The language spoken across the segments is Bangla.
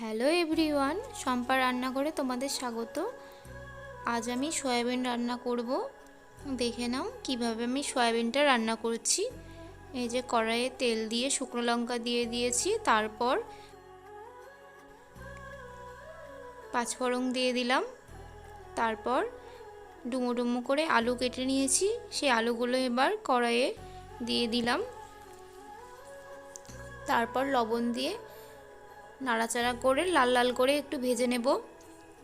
হ্যালো এভরিওয়ান, শম্পা রান্না করে তোমাদের স্বাগত। আজ আমি সয়াবিন রান্না করব। দেখে নাও কীভাবে আমি সয়াবিনটা রান্না করছি। এই যে কড়াইয়ে তেল দিয়ে শুকনো লঙ্কা দিয়ে দিয়েছি, তারপর পাঁচফোড়ন দিয়ে দিলাম। তারপর ডুমো ডুমো করে আলু কেটে নিয়েছি, সেই আলুগুলো এবার কড়াইয়ে দিয়ে দিলাম। তারপর লবণ দিয়ে নাড়াচাড়া করে লাল লাল করে একটু ভেজে নেব।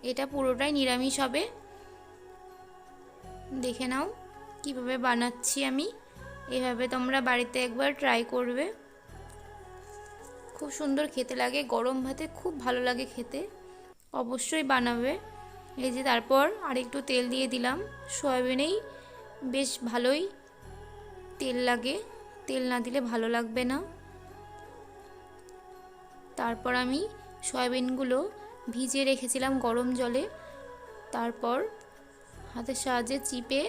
এটা পুরোটাই নিরামিষ হবে। দেখে নাও কীভাবে বানাচ্ছি আমি। এভাবে তোমরা বাড়িতে একবার ট্রাই করবে। খুব সুন্দর খেতে লাগে, গরম ভাতে খুব ভালো লাগে খেতে। অবশ্যই বানাবে। এই যে তারপর আরেকটু তেল দিয়ে দিলাম। সয়াবিনেই বেশ ভালোই তেল লাগে। তেল না দিলে ভালো লাগবে না। তারপর আমি সয়াবিনগুলো ভিজিয়ে রেখেছিলাম গরম জলে। তারপর হাতের সাহায্যে চিপে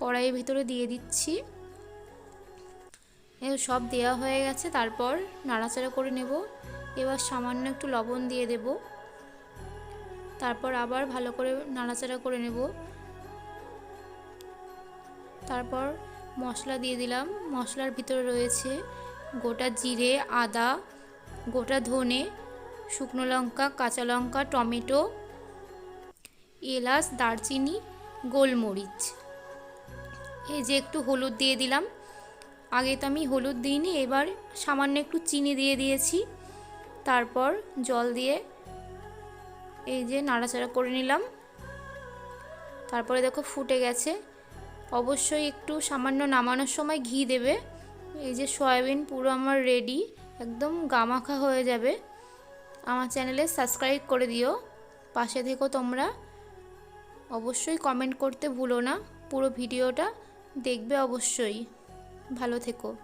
কড়াইয়ের ভিতরে দিয়ে দিচ্ছি। সব দেওয়া হয়ে গেছে, তারপর নাড়াচাড়া করে নেব। এবার সামান্য একটু লবণ দিয়ে দেব। তারপর আবার ভালো করে নাড়াচাড়া করে নেব। তারপর মশলা দিয়ে দিলাম। মশলার ভিতরে রয়েছে গোটা জিরে, আদা গোটা ধনে, শুকনো লঙ্কা, কাঁচা লঙ্কা, টমেটো, এলাচ, দারচিনি, গোলমরিচ। এই যে একটু হলুদ দিয়ে দিলাম। আগে তো আমি হলুদ দিইনি, এবার সামান্য একটু চিনি দিয়ে দিয়েছি। তারপর জল দিয়ে এই যে নাড়াচাড়া করে নিলাম। তারপরে দেখো ফুটে গেছে। অবশ্যই একটু সামান্য নামানোর সময় ঘি দেবে। এই যে সয়াবিন পুরো আমার রেডি একদম গামাখা হয়ে যাবে। আমার চ্যানেলে সাবস্ক্রাইব করে দিও। পাশে থেকো তোমরা। অবশ্যই কমেন্ট করতে ভুলো না। পুরো ভিডিওটা দেখবে অবশ্যই। ভালো থেকো।